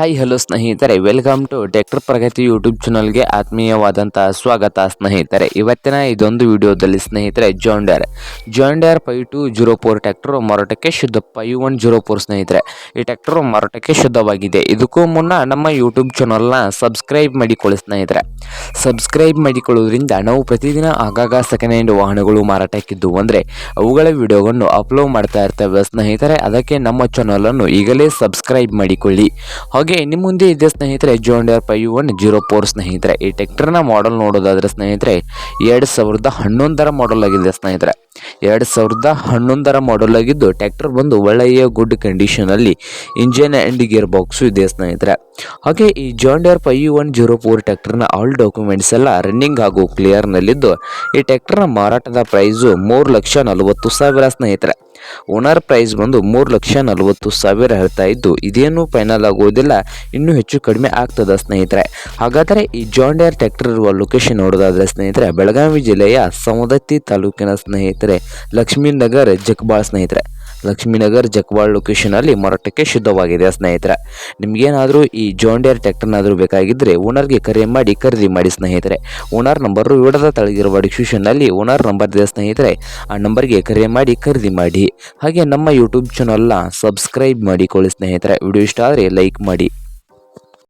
Hi hello ಸ್ನೇಹಿತರೆ, welcome to tractor Pragati YouTube ಚಾನಲ್ಗೆ ಆತ್ಮೀಯವಾದಂತಹ ಸ್ವಾಗತ ಸ್ನೇಹಿತರೆ. ಇವತ್ತಿನ ಇದೊಂದು ವಿಡಿಯೋದಲ್ಲಿ ಸ್ನೇಹಿತರೆ John Deere John Deere five two zero four tractor ಮಾರಾಟಕ್ಕೆ ಶುದ್ಧ ಫೈವ್ ಒನ್ ಜೀರೋ ಫೋರ್ ಸ್ನೇಹಿತರೆ. ಈ ಟ್ರ್ಯಾಕ್ಟರ್ ಮಾರಾಟಕ್ಕೆ ಶುದ್ಧವಾಗಿದೆ. ಇದಕ್ಕೂ ಮುನ್ನ ನಮ್ಮ ಯೂಟ್ಯೂಬ್ ಚಾನಲ್ನ ಸಬ್ಸ್ಕ್ರೈಬ್ ಮಾಡಿಕೊಳ್ಳಿ ಸ್ನೇಹಿತರೆ. ಸಬ್ಸ್ಕ್ರೈಬ್ ಮಾಡಿಕೊಳ್ಳುವುದರಿಂದ ನಾವು ಪ್ರತಿದಿನ ಆಗಾಗ ಸೆಕೆಂಡ್ ಹ್ಯಾಂಡ್ ವಾಹನಗಳು ಮಾರಾಟಕ್ಕಿದ್ದು ಅಂದರೆ ಅವುಗಳ ವಿಡಿಯೋವನ್ನು ಅಪ್ಲೋಡ್ ಮಾಡ್ತಾ ಇರ್ತೇವೆ ಸ್ನೇಹಿತರೆ. ಅದಕ್ಕೆ ನಮ್ಮ ಚಾನಲನ್ನು ಈಗಲೇ ಸಬ್ಸ್ಕ್ರೈಬ್ ಮಾಡಿಕೊಳ್ಳಿ. ಹಾಗೆ ನಿಮ್ಮ ಮುಂದೆ ಇದೆ ಸ್ನೇಹಿತರೆ John Deere five one zero four ಸ್ನೇಹಿತರೆ. ಈ ಟ್ರ್ಯಾಕ್ಟರ್ನ ಮಾಡೆಲ್ ನೋಡೋದಾದ್ರೆ ಸ್ನೇಹಿತರೆ, ಎರಡು ಸಾವಿರದ ಹನ್ನೊಂದರ ಮಾಡೆಲ್ ಆಗಿದೆ ಸ್ನೇಹಿತರೆ. ಎರಡು ಸಾವಿರದ ಹನ್ನೊಂದರ ಮಾಡೆಲ್ ಆಗಿದ್ದು ಟ್ರ್ಯಾಕ್ಟರ್ ಬಂದು ಒಳ್ಳೆಯ ಗುಡ್ ಕಂಡೀಷನಲ್ಲಿ ಇಂಜಿನ್ ಆ್ಯಂಡ್ ಗೇರ್ ಬಾಕ್ಸು ಇದೆ ಸ್ನೇಹಿತರೆ. ಹಾಗೆ ಈ John Deere five one zero four ಟ್ಯಾಕ್ಟರ್ನ all documents ಎಲ್ಲ ರನ್ನಿಂಗ್ ಹಾಗೂ ಕ್ಲಿಯರ್ನಲ್ಲಿದ್ದು ಈ ಟ್ರ್ಯಾಕ್ಟರ್ನ ಮಾರಾಟದ ಪ್ರೈಸು ಮೂರು ಲಕ್ಷ ನಲವತ್ತು ಸಾವಿರ ಸ್ನೇಹಿತರೆ. ಓನರ್ ಪ್ರೈಸ್ ಬಂದು ಮೂರು ಲಕ್ಷ ನಲವತ್ತು ಸಾವಿರ ಹೇಳ್ತಾ ಇದ್ದು, ಇದೇನು ಫೈನಲ್ ಆಗುವುದಿಲ್ಲ ಇನ್ನೂ ಹೆಚ್ಚು ಕಡಿಮೆ ಆಗ್ತದ ಸ್ನೇಹಿತರೆ. ಹಾಗಾದರೆ ಈ ಜಾಂಡಿಯರ್ ಟ್ರ್ಯಾಕ್ಟರ್ ಇರುವ ಲೊಕೇಶನ್ ನೋಡೋದಾದ್ರೆ ಸ್ನೇಹಿತರೆ, ಬೆಳಗಾವಿ ಜಿಲ್ಲೆಯ ಸವದತ್ತಿ ತಾಲೂಕಿನ ಸ್ನೇಹಿತರೆ, ಲಕ್ಷ್ಮೀನಗರ್ ಜಕ್ಬಾಳ್ ಸ್ನೇಹಿತರೆ. ಲಕ್ಷ್ಮೀನಗರ್ ಜಕ್ವಾಳ್ ಲೊಕೇಶನಲ್ಲಿ ಮಾರಾಟಕ್ಕೆ ಶುದ್ಧವಾಗಿದೆ ಸ್ನೇಹಿತರೆ. ನಿಮಗೇನಾದರೂ ಈ ಜಾಂಡಿಯರ್ ಬೇಕಾಗಿದ್ರೆ ಬೇಕಾಗಿದ್ದರೆ ಓನರ್ಗೆ ಕರೆ ಮಾಡಿ ಖರೀದಿ ಮಾಡಿ ಸ್ನೇಹಿತರೆ. ಓನರ್ ನಂಬರು ವಿಡದ ತಳಗಿರುವ ಡಿಸ್ಕ್ರಿಪ್ಷನ್ನಲ್ಲಿ ಓನರ್ ನಂಬರ್ ಇದೆ ಸ್ನೇಹಿತರೆ. ಆ ನಂಬರ್ಗೆ ಕರೆ ಮಾಡಿ ಖರೀದಿ ಮಾಡಿ. ಹಾಗೆ ನಮ್ಮ ಯೂಟ್ಯೂಬ್ ಚಾನಲ್ನ ಸಬ್ಸ್ಕ್ರೈಬ್ ಮಾಡಿಕೊಳ್ಳಿ ಸ್ನೇಹಿತರೆ. ವಿಡಿಯೋ ಇಷ್ಟ ಆದರೆ ಲೈಕ್ ಮಾಡಿ.